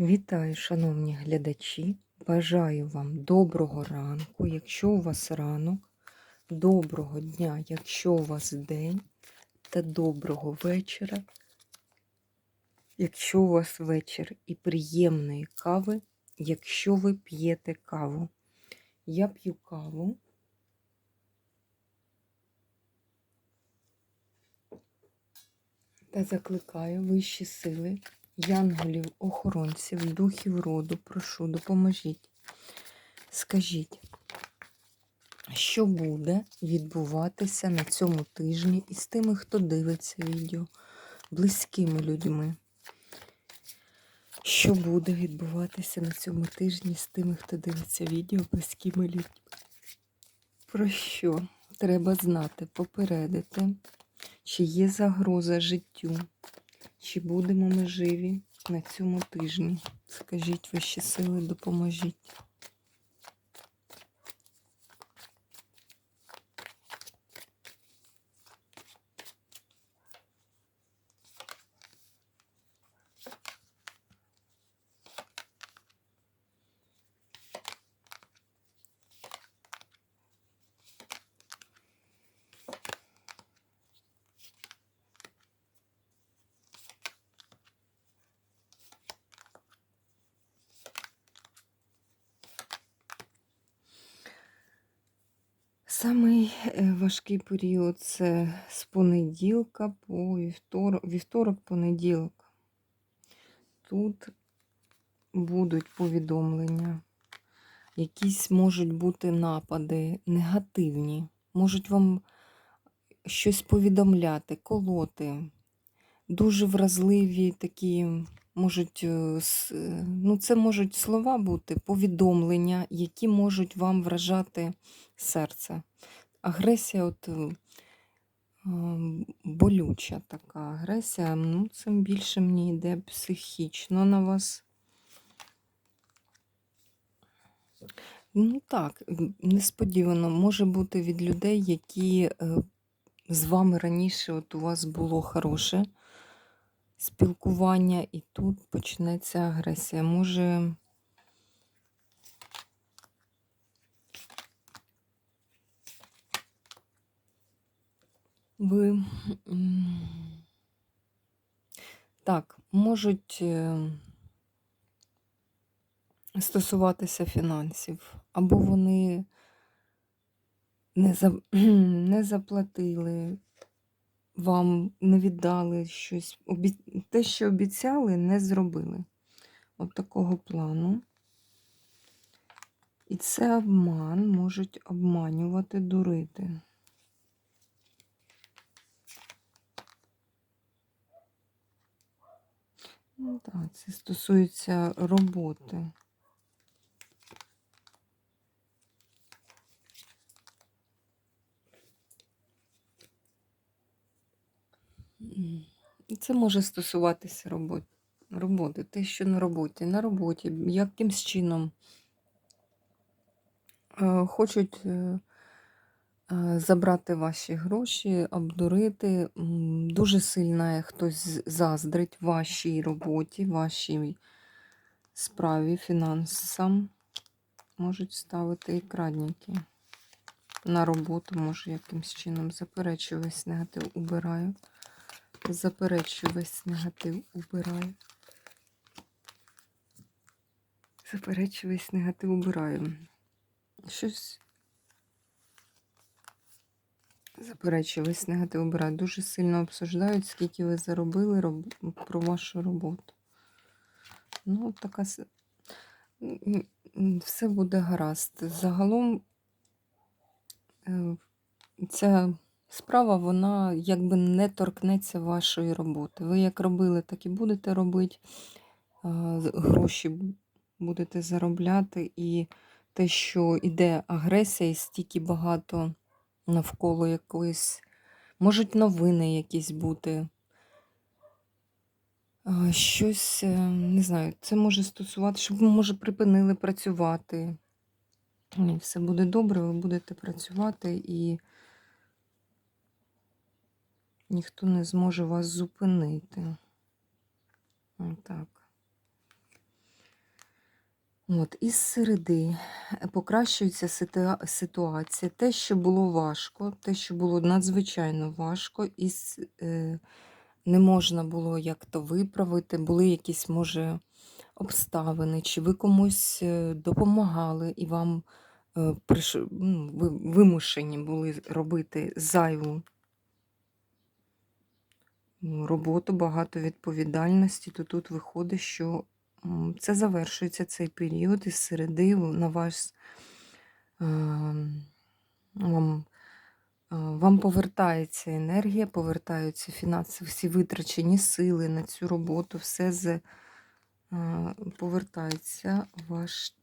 Вітаю, шановні глядачі. Бажаю вам доброго ранку, якщо у вас ранок, доброго дня, якщо у вас день, та доброго вечора, якщо у вас вечір, і приємної кави, якщо ви п'єте каву. Я п'ю каву. Та закликаю вищі сили, янголів, охоронців, духів роду, прошу, допоможіть. Скажіть, що буде відбуватися на цьому тижні із тими, хто дивиться відео, близькими людьми? Що буде відбуватися на цьому тижні з тими, хто дивиться відео, близькими людьми? Про що треба знати, попередити? Чи є загроза життю? Чи будемо ми живі на цьому тижні? Скажіть вищі сили, допоможіть. Самий е, важкий період це з понеділка по вівторок, вівторок, понеділок. Тут будуть повідомлення, якісь можуть бути напади негативні, можуть вам щось повідомляти, колоти. Дуже вразливі такі можуть, е, е, ну це можуть слова бути, повідомлення, які можуть вам вражати серце. Агресія, от е, ем, болюча така агресія, ну це більше мені йде психічно на вас. Ну так, несподівано може бути від людей, які з вами раніше от у вас було хороше спілкування, і тут почнеться агресія. Може. Ви так, можуть е, стосуватися фінансів, або вони не, за, не заплатили, вам не віддали щось, те, що обіцяли, не зробили. От такого плану. І це обман, можуть обманювати, дурити. Ну так, це стосується роботи. Це може стосуватися роботи. роботи. Те, що на роботі, на роботі, якимсь чином е, хочуть е, е, забрати ваші гроші, обдурити. Дуже сильно хтось заздрить вашій роботі, вашій справі, фінансам. Можуть ставити і крадники. На роботу, може, якимсь чином заперечую весь негатив, убираю. Заперечую весь негатив, убираю. Заперечую весь негатив, убираю. Щось. Заперечую весь негатив, убираю. Дуже сильно обсуждають, скільки ви заробили роб... про вашу роботу. Ну, така. Все буде гаразд. Загалом е, ця справа, вона якби не торкнеться вашої роботи. Ви як робили, так і будете робити. Гроші будете заробляти, і те, що йде агресія, і стільки багато навколо якоїсь, можуть новини якісь бути. Щось, е, не знаю, це може стосувати, щоб ви, може, припинили працювати. Все буде добре, ви будете працювати і ніхто не зможе вас зупинити. Так. От, із середи покращується ситуація. Те, що було важко, те, що було надзвичайно важко, і е, не можна було як то виправити, були якісь, може, обставини, чи ви комусь е, допомагали, і вам е, ну, ви вимушені були робити зайву роботу, багато відповідальності, то тут виходить, що це завершується цей період із середи на вас ем, вам, е, вам повертається енергія, повертаються фінанси, всі витрачені сили на цю роботу, все з, е, повертається ваш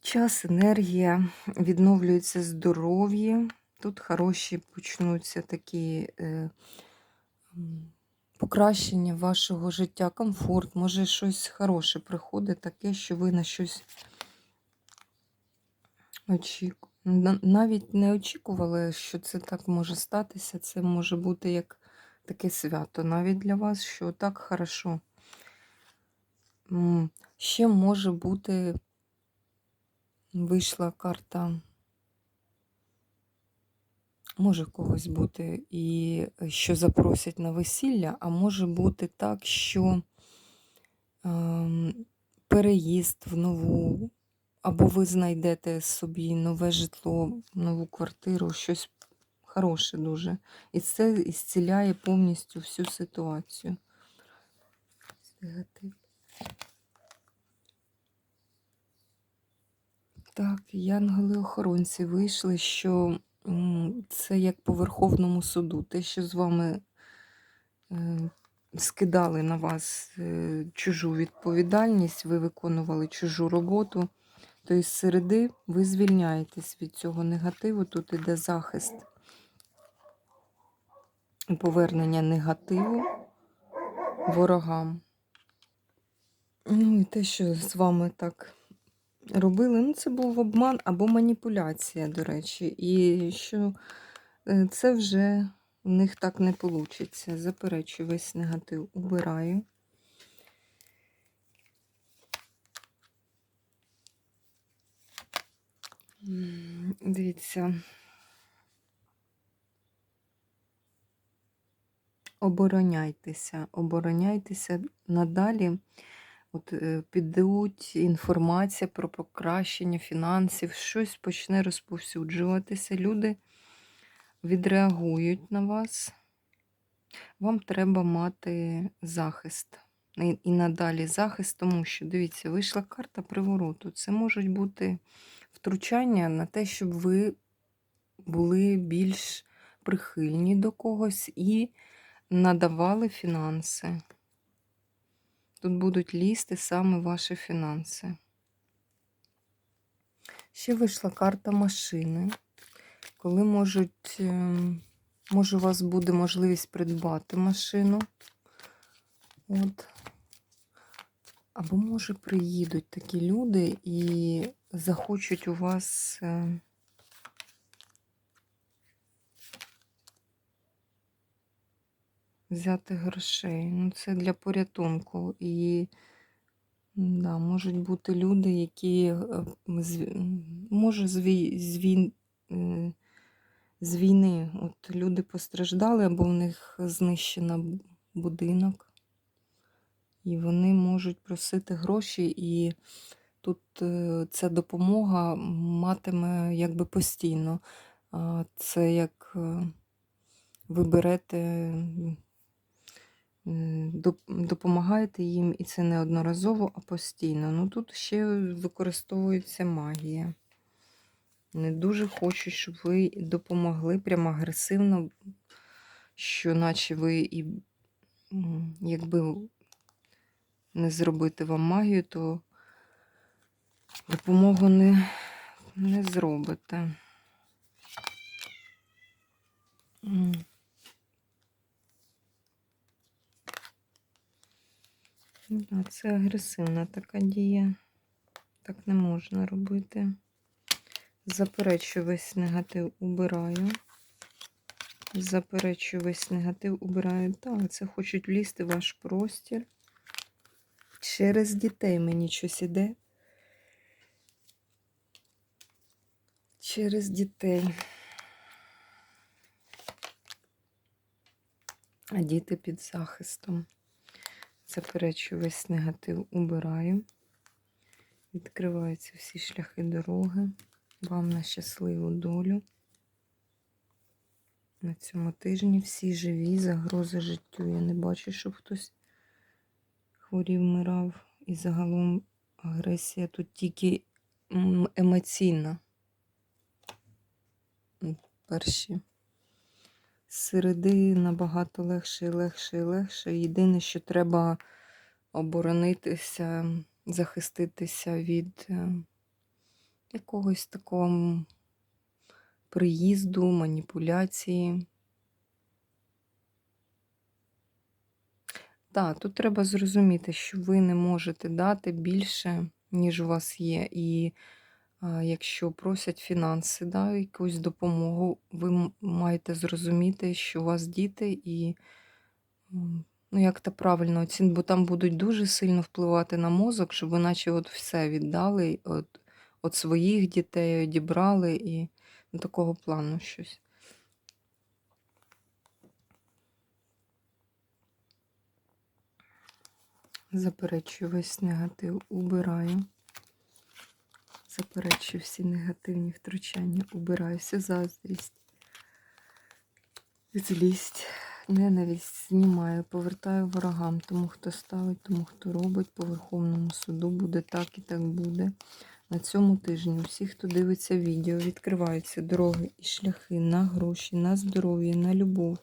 час, енергія, відновлюється здоров'я. Тут хороші почнуться такі е, покращення вашого життя, комфорт, може щось хороше приходить, таке, що ви на щось очікуєте. Навіть не очікували, що це так може статися. Це може бути як таке свято навіть для вас, що так хорошо. Ще може бути, вийшла карта. Може когось бути і е, що запросять на весілля, а може бути так, що ем, переїзд в нову, або ви знайдете собі нове житло, нову квартиру, щось хороше дуже. І це ісціляє повністю всю ситуацію. Так, янголи-охоронці вийшли, що це як по Верховному суду. Те, що з вами е, скидали на вас е, чужу відповідальність, ви виконували чужу роботу, то із середи ви звільняєтесь від цього негативу. Тут іде захист повернення негативу ворогам. Ну і те, що з вами так робили, ну це був обман або маніпуляція, до речі, і що е, це вже у них так не вийде. Заперечую весь негатив, убираю. Дивіться. Обороняйтеся, обороняйтеся надалі. От е, підуть інформація про покращення фінансів, щось почне розповсюджуватися. Люди відреагують на вас. Вам треба мати захист. І, і надалі захист, тому що, дивіться, вийшла карта привороту. Це можуть бути втручання на те, щоб ви були більш прихильні до когось і надавали фінанси. Тут будуть лізти саме ваші фінанси. Ще вийшла карта машини, коли можуть, може, у вас буде можливість придбати машину. От. Або, може, приїдуть такі люди і захочуть у вас. Взяти грошей. Ну, це для порятунку. І да, можуть бути люди, які е, може з, вій- з, війн, з війни от люди постраждали, або в них знищено будинок. І вони можуть просити гроші, і тут е, ця допомога матиме якби постійно. Це як е, ви берете, допомагаєте їм, і це не одноразово, а постійно. Ну тут ще використовується магія. Не дуже хочуть, щоб ви допомогли прямо агресивно, що наче ви і якби не зробити вам магію, то допомогу не, не зробите. М. Да, це агресивна така дія. Так не можна робити. Заперечую весь негатив убираю. Заперечую весь негатив убираю. Так, це хочуть влізти в ваш простір. Через дітей мені щось іде. Через дітей. А діти під захистом. Заперечую весь негатив, убираю. Відкриваються всі шляхи дороги. Вам на щасливу долю. На цьому тижні всі живі, загрози життю. Я не бачу, щоб хтось хворів, вмирав. І загалом агресія тут тільки емоційна. Перші середи набагато легше і легше і легше. Єдине, що треба оборонитися, захиститися від е, якогось такого приїзду, маніпуляції. Так, тут треба зрозуміти, що ви не можете дати більше, ніж у вас є. І якщо просять фінанси, да, якусь допомогу, ви маєте зрозуміти, що у вас діти, і ну, як то правильно оцінити, бо там будуть дуже сильно впливати на мозок, щоб ви наче от все віддали, от, от своїх дітей одібрали і ну, такого плану щось. Заперечую весь негатив, убираю. Заперечую всі негативні втручання, убираю всю заздрість, злість, ненависть знімаю, повертаю ворогам, тому хто ставить, тому хто робить по Верховному суду, буде так і так буде. На цьому тижні усі, хто дивиться відео, відкриваються дороги і шляхи на гроші, на здоров'я, на любов,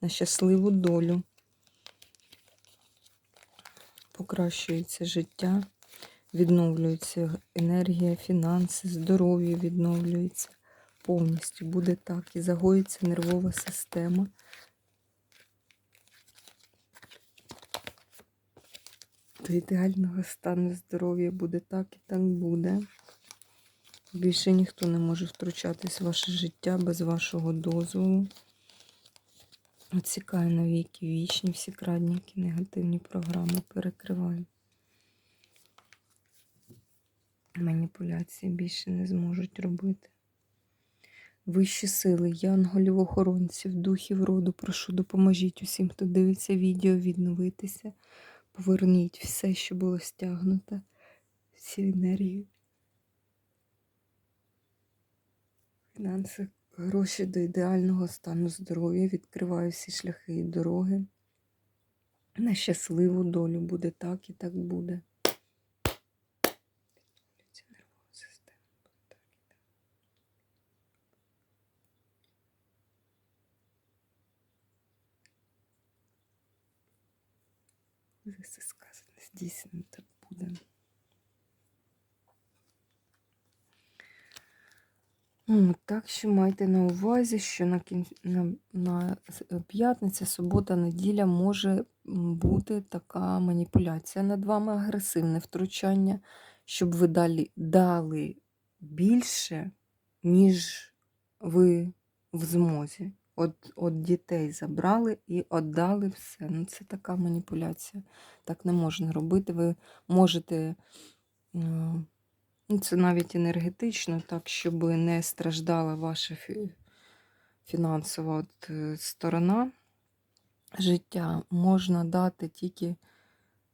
на щасливу долю. Покращується життя, відновлюється енергія, фінанси, здоров'я відновлюється повністю. Буде так. І загоїться нервова система. До ідеального стану здоров'я буде так і так буде. Більше ніхто не може втручатись в ваше життя без вашого дозволу. Оцікаю навіки вічні, всі крадніки, негативні програми перекриваю. Маніпуляції більше не зможуть робити. Вищі сили, янголів, охоронців, духів роду, прошу, допоможіть усім, хто дивиться відео, відновитися. Поверніть все, що було стягнуто, всі енергії, фінанси, гроші до ідеального стану здоров'я. Відкриваю всі шляхи і дороги. На щасливу долю буде так і так буде. Відновлюється нервова система, буде так і так. Вже все сказане, здійснено так буде. Так що майте на увазі, що на, кін... на, на е, п'ятниця, субота, неділя може бути така маніпуляція над вами, агресивне втручання, щоб ви далі дали більше, ніж ви в змозі. От, от дітей забрали і віддали все. Ну, це така маніпуляція. Так не можна робити. Ви можете. е, Ну, це навіть енергетично, так, щоб не страждала ваша фі- фінансова от, е, сторона життя. Можна дати тільки,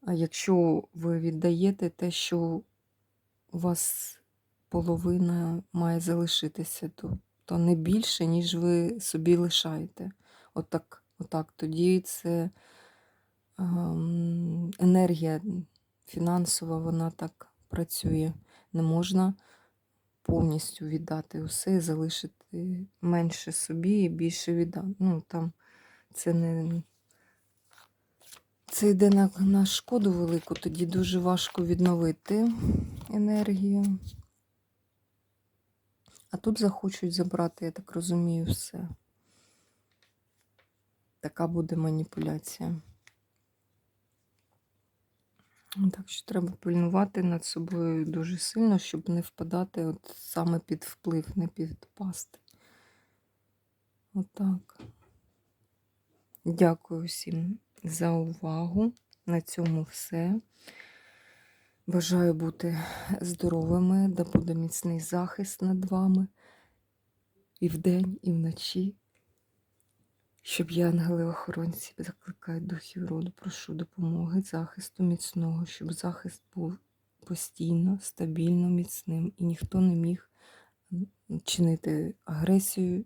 якщо ви віддаєте те, що у вас половина має залишитися, то, то не більше, ніж ви собі лишаєте. Отак, отак. Тоді це ем, енергія фінансова, вона так працює. Не можна повністю віддати усе залишити менше собі і більше віддати. Ну, там це не. Це йде на, на шкоду велику, тоді дуже важко відновити енергію. А тут захочуть забрати, я так розумію, все. Така буде маніпуляція. Так що треба пильнувати над собою дуже сильно, щоб не впадати от саме під вплив, не підпасти. Отак. Дякую всім за увагу. На цьому все. Бажаю бути здоровими, да буде міцний захист над вами і вдень, і вночі. Щоб я, ангели-охоронці, закликаю духів роду, прошу допомоги, захисту міцного, щоб захист був постійно, стабільно, міцним, і ніхто не міг чинити агресію,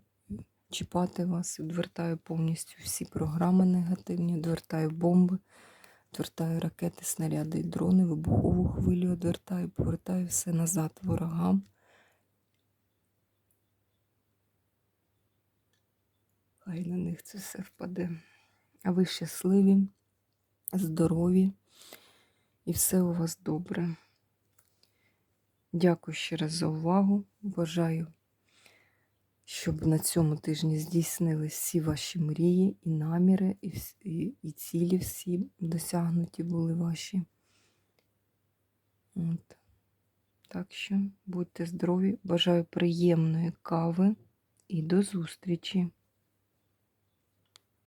чіпати вас. Відвертаю повністю всі програми негативні, відвертаю бомби, відвертаю ракети, снаряди і дрони, вибухову хвилю, відвертаю, повертаю все назад ворогам. Хай на них це все впаде. А ви щасливі, здорові і все у вас добре. Дякую ще раз за увагу. Бажаю, щоб на цьому тижні здійснились всі ваші мрії і наміри, і, і, і цілі всі досягнуті були ваші. От. Так що будьте здорові. Бажаю приємної кави і до зустрічі!